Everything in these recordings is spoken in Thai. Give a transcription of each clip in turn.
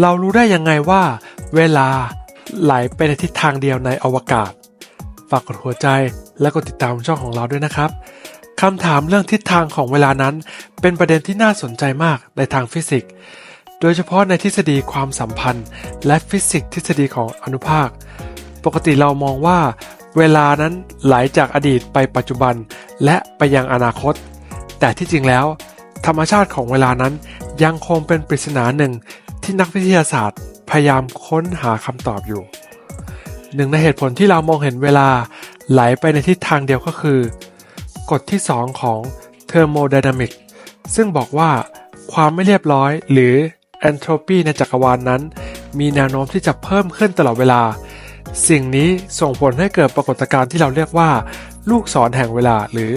เรารู้ได้ยังไงว่า เวลาไหลไปในทิศทางเดียวในอวกาศ ฝากกดหัวใจและกดติดตามช่องของเราด้วยนะครับคำถามเรื่องทิศทางของเวลานั้น เป็นประเด็นที่น่าสนใจมากในทางฟิสิกส์ โดยเฉพาะในทฤษฎีความสัมพันธ์ และฟิสิกส์ทฤษฎีของอนุภาค ปกติเรามองว่า เวลานั้นไหลจากอดีตไปปัจจุบัน และไปยังอนาคต แต่ที่จริงแล้ว ธรรมชาติของเวลานั้นยังคงเป็นปริศนาหนึ่ง ที่นักวิทยาศาสตร์พยายามค้นหาคำตอบอยู่ หนึ่งในเหตุผลที่เรามองเห็นเวลาไหลไปในทิศทางเดียวก็คือ กฎที่ 2 ของ thermodynamic ซึ่งบอกว่าความไม่เรียบร้อยหรือ entropy ในจักรวาลนนั้น มีแนวโน้มที่จะเพิ่มขึ้นตลอดเวลา สิ่งนี้ส่งผลให้เกิดปรากฏการณ์ที่เราเรียกว่า ลูกศรแห่งเวลาหรือ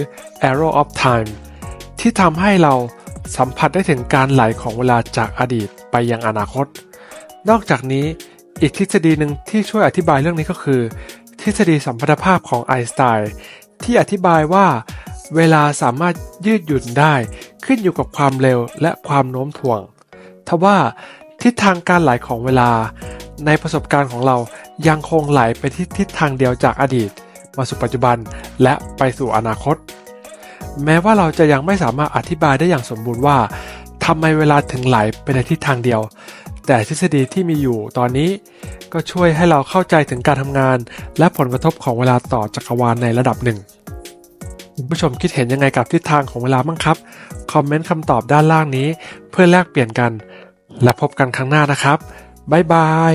arrow of time ที่ทำให้เราสัมผัสได้ถึงการไหลของเวลาจากอดีต ไปยังอนาคต นอกจากนี้อีกทฤษฎีหนึ่งที่ช่วยอธิบายเรื่องนี้ก็คือ ทฤษฎีสัมพัทธภาพของไอน์สไตน์ที่อธิบายว่า เวลาสามารถยืดหยุ่นได้ ขึ้นอยู่กับความเร็วและความโน้มถ่วงทว่าทิศทางการไหลของเวลา ในประสบการณ์ของเรายังคงไหลไปที่ทิศทางเดียวจากอดีต มาสู่ปัจจุบันและไปสู่อนาคต แม้ว่าเราจะยังไม่สามารถอธิบายได้อย่างสมบูรณ์ว่าำไมเวลาถึงไหลไปในทิศทางเดียว แต่ทฤษฎีที่มีอยู่ตอนนี้ก็ช่วยให้เราเข้าใจถึงการทำงาน และผลกระทบของเวลาต่อจักรวาลในระดับหนึ่งคุณผู้ชมคิดเห็นยังไงกับทิศทางของเวลาบ้างครับ คอมเมนต์คำตอบด้านล่างนี้ เพื่อแลกเปลี่ยนกัน และพบกันครั้งหน้านะครับ บ๊ายบาย